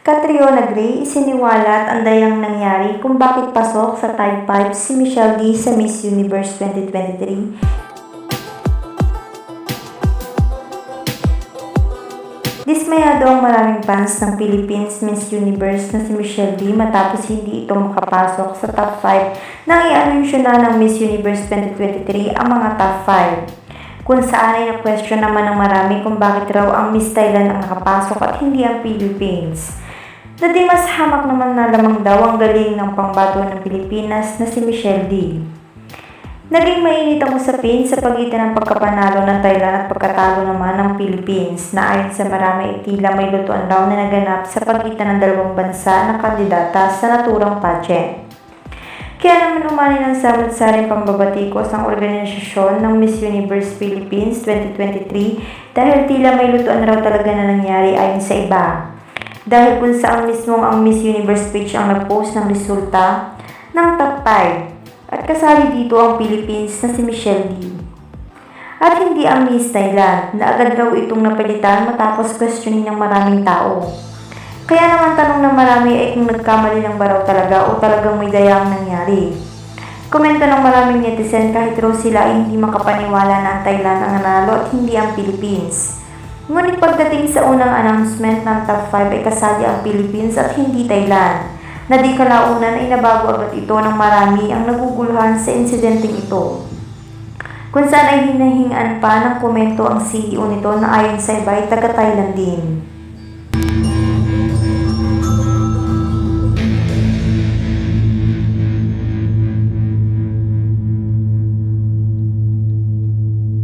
Catriona Gray isiniwalat ang dayang nangyari kung bakit pasok sa Type 5 si Michelle D sa Miss Universe 2023 Dismayado ang maraming fans ng Philippines Miss Universe na si Michelle D matapos hindi ito makapasok sa top 5 nang i-anunsyo na ng Miss Universe 2023 ang mga top 5. Kung saan ay na-question naman ng marami kung bakit raw ang Miss Thailand ang nakapasok at hindi ang Philippines. Na di mas hamak naman na lamang daw ang galing ng pangbato ng Pilipinas na si Michelle D. Naging mainit ang usapin sa pagitan ng pagkapanalo ng Thailand at pagkatalo naman ng Philippines na ayon sa marami ay may lutuan raw na naganap sa pagitan ng dalawang bansa na kandidata sa naturang pageant. Kaya naman umani ng samad-saring pambabatikos ang organisasyon ng Miss Universe Philippines 2023 dahil tila may lutuan raw talaga na nangyari ayon sa iba. Dahil kung saan mismong ang Miss Universe page ang nag-post ng resulta ng top 5 at kasali dito ang Philippines na si Michelle D. At hindi ang Miss Thailand na agad raw itong napalitan matapos questioning ng maraming tao. Kaya naman tanong ng marami ay kung nagkamali lang ba raw talaga o talagang may dayang nangyari. Komento ng maraming netizen kahit raw sila ay hindi makapaniwala na ang Thailand ang nanalo at hindi ang Philippines. Ngunit pagdating sa unang announcement ng top 5 ay kasali ang Philippines at hindi Thailand na di kalaunan ay nabago agad ito ng marami ang naguguluhan sa insidenteng ito. Kung saan ay hinahingaan pa ng komento ang CEO nito na ayon sa iba ay taga-Thailand din.